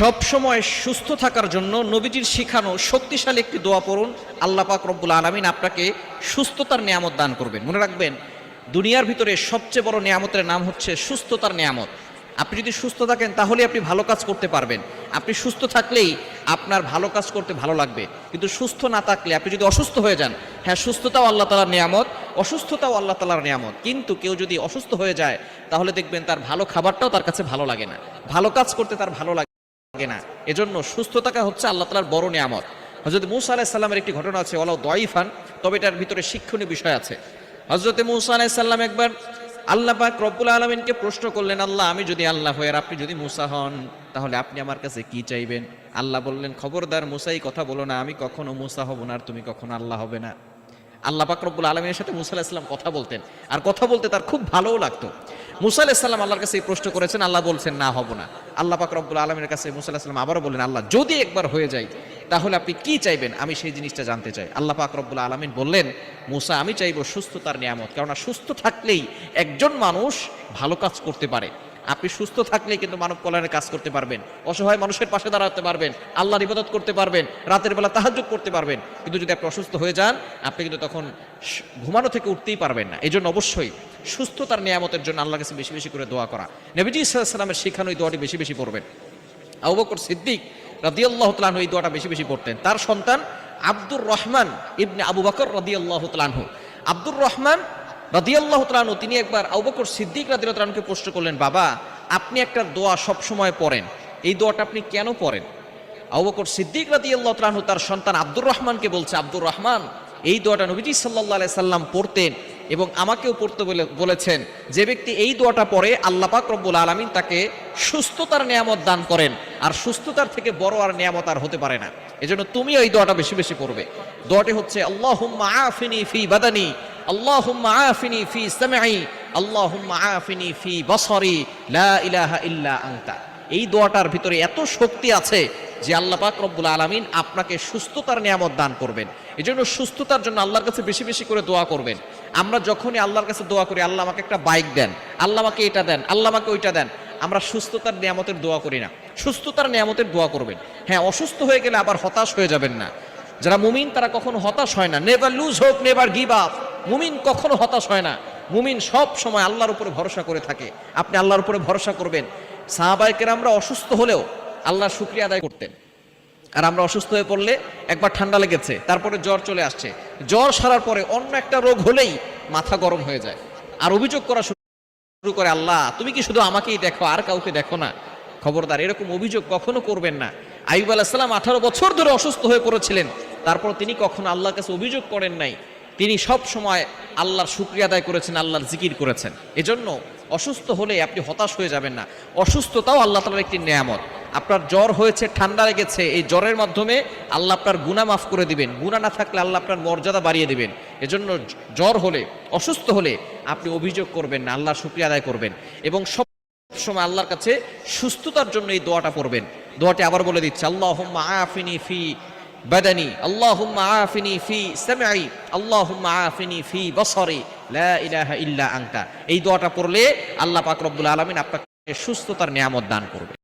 সব সময় সুস্থ থাকার জন্য নবীজির শিখানো শক্তিশালী একটি দোয়া পড়ুন। আল্লাহ পাক রব্বুল আলমিন আপনাকে সুস্থতার নিয়ামত দান করবেন। মনে রাখবেন, দুনিয়ার ভিতরে সবচেয়ে বড় নিয়ামতের নাম হচ্ছে সুস্থতার নিয়ামত। আপনি যদি সুস্থ থাকেন তাহলে আপনি ভালো কাজ করতে পারবেন। আপনি সুস্থ থাকলেই আপনার ভালো কাজ করতে ভালো লাগবে। কিন্তু সুস্থ না থাকলে, আপনি যদি অসুস্থ হয়ে যান হ্যাঁ সুস্থতাও আল্লাহ তালার নিয়ামত, অসুস্থতাও আল্লাহ তালার নিয়ামত। কিন্তু কেউ যদি অসুস্থ হয়ে যায়, তাহলে দেখবেন তার ভালো খাবারটাও তার কাছে ভালো লাগে না। ভালো কাজ করতে তার ভালো লাগে লাগে না। এজন্য সুস্থ থাকা হচ্ছে আল্লাহ তালার বড় নিয়ামত। হজরত মুসা আলাহিসাল্লামের একটি ঘটনা আছে ওলাও দয়ফান তবে এটার ভিতরে শিক্ষণীয় বিষয় আছে। হজরতে মুসা আলাহিসাল্লাম একবার আল্লাহ পাক রব্বুল আলমিনকে প্রশ্ন করলেন, আল্লাহ, আমি যদি আল্লাহ হই আর আপনি যদি মুসা হন, তাহলে আপনি আমার কাছে কি চাইবেন? আল্লাহ বললেন, খবরদার মুসাই কথা বলো না, আমি কখনো মুসা হব না আর তুমি কখনো আল্লাহ হবে না। আল্লাহ পাক রব্বুল আলমীর সাথে মুসা আলাহিসাল্লাম কথা বলতেন। আর কথা বলতে তার খুব ভালোও লাগতো। মুসা আলাহিসাল্লাম আল্লাহর কাছে এই প্রশ্ন করেছেন, আল্লাহ বলছেন, না, হব না। আল্লাহ পাক রব্বুল আলমীর কাছে মুসা আলাহিসাল্লাম আবারও বললেন, আল্লাহ, যদি একবার হয়ে যায়, তাহলে আপনি কি চাইবেন? আমি সেই জিনিসটা জানতে চাই। আল্লাহ পাক রব্বুল আলমিন বললেন, মুসা, আমি চাইব সুস্থতার নিয়ামত। কেননা সুস্থ থাকলেই একজন মানুষ ভালো কাজ করতে পারে। আপনি সুস্থ থাকলে কিন্তু মানব কল্যাণের কাজ করতে পারবেন। অসহায় মানুষের পাশে দাঁড়াতে পারবেন, আল্লাহর ইবাদত করতে পারবেন, রাতের বেলা তাহাজ্জুদ করতে পারবেন। কিন্তু যদি আপনি অসুস্থ হয়ে যান, আপনি কিন্তু তখন ঘুমানো থেকে উঠতেই পারবেন না। এই জন্য অবশ্যই সুস্থতার নিয়ামতের জন্য আল্লাহর কাছে বেশি বেশি করে দোয়া করা। নবীজি ইসলামের শেখানো এই দোয়াটি বেশি বেশি পড়বেন। আবু বকর সিদ্দিক রাদিয়াল্লাহু তাআলা এই দোয়াটা বেশি বেশি পড়তেন। তার সন্তান আব্দুর রহমান ইবনে আবু বকর রাদিয়াল্লাহু তাআলাহু আব্দুর রহমান রাদিয়াল্লাহু তাআলাহু তিনি একবার আবু বকর সিদ্দিক রাদিয়াল্লাহু তাআলাকে প্রশ্ন করলেন, বাবা, আপনি একটা দোয়া সব সময় পড়েন। এই দোয়াটা আপনি কেন পড়েন? আবু বকর সিদ্দিক রাদিয়াল্লাহু তাআলাহু তার সন্তান আব্দুর রহমানকে বলছে, আব্দুর রহমান, এই দোয়াটা নবীজি আলাইহি সাল্লাম পড়তেন এবং আমাকেও পড়তে বলে, বলেছেন, যে ব্যক্তি এই দোয়াটা পড়ে, আল্লাহ পাক রব্বুল আলামিন তাকে সুস্থতার নিয়ামত দান করেন, আর সুস্থতার থেকে বড় আর নিয়ামত আর হতে পারে না। এজন্য তুমি ওই দোয়াটা বেশি বেশি পড়বে। দোয়াটি হচ্ছে, আল্লাহুম্মা আফিনি ফি বাদানি আল্লাহুম্মা আফিনি ফি সামঈ, আল্লাহুম্মা আফিনি ফি বসরি, লা ইলাহা ইল্লা আনতা। এই দোয়াটার ভিতরে এত শক্তি আছে যে আল্লাহ পাক রব্বুল আলামিন আপনাকে সুস্থতার নিয়ামত দান করবেন। এই জন্য সুস্থতার জন্য আল্লাহর কাছে বেশি বেশি করে দোয়া করবেন। আমরা যখনই আল্লাহর কাছে দোয়া করি, আল্লাহ আমাকে একটা বাইক দেন, আল্লাহ আমাকে এটা দেন, আল্লাহ আমাকে ওইটা দেন, আমরা সুস্থতার নিয়ামতের দোয়া করি না। সুস্থতার নিয়ামতের দোয়া করবেন। হ্যাঁ অসুস্থ হয়ে গেলে আবার হতাশ হয়ে যাবেন না। যারা মুমিন, তারা কখনো হতাশ হয় না। নেভার লুজ হোক নেভার গিভ আপ মুমিন কখনো হতাশ হয় না। মুমিন সব সময় আল্লাহর উপরে ভরসা করে থাকে। আপনি আল্লাহর উপরে ভরসা করবেন। সাহাবাইকের আমরা অসুস্থ হলেও আল্লাহর শুক্রিয়া আদায় করতেন। আর আমরা অসুস্থ হয়ে পড়লে একবার ঠান্ডা লেগেছে, তারপরে জ্বর চলে আসছে। জ্বর সারার পরে অন্য একটা রোগ হলেই মাথা গরম হয়ে যায়। আর অভিযোগ করা শুরু করে, আল্লাহ, তুমি কি শুধু আমাকেই দেখো, আর কাউকে দেখো না? খবরদার, এরকম অভিযোগ কখনো করবেন না। আইব আলাহিসাল্লাম আঠারো বছর ধরে অসুস্থ হয়ে পড়েছিলেন। তারপর তিনি কখনো আল্লাহর কাছে অভিযোগ করেন নাই। তিনি সব সময় আল্লাহর শুক্রিয়া আদায় করেছেন, আল্লাহর জিকির করেছেন। এজন্য অসুস্থ হলে আপনি হতাশ হয়ে যাবেন না। অসুস্থতাও আল্লাহ তালার একটি নিয়ামত। আপনার জ্বর হয়েছে, ঠান্ডা লেগেছে, এই জ্বরের মাধ্যমে আল্লাহ আপনার গুণা মাফ করে দিবেন। গুণা না থাকলে আল্লাহ আপনার মর্যাদা বাড়িয়ে দিবেন। এজন্য জ্বর হলে, অসুস্থ হলে আপনি অভিযোগ করবেন না, আল্লাহর শুক্রিয়া আদায় করবেন এবং সব সময় আল্লাহর কাছে সুস্থতার জন্য এই দোয়াটা পড়বেন। দোয়াটি আবার বলে দিচ্ছে আল্লাহ আফিনি ফি বাদানি আল্লাহুম্মা আফিনি ফি সামঈ আল্লাহুম্মা আফিনি ফি বসরি লা ইলাহা ইল্লা আনতা এই দোয়াটা পড়লে আল্লাহ পাক রব্বুল আলামিন আপনাকে সুস্থতার নিয়ামত দান করবে।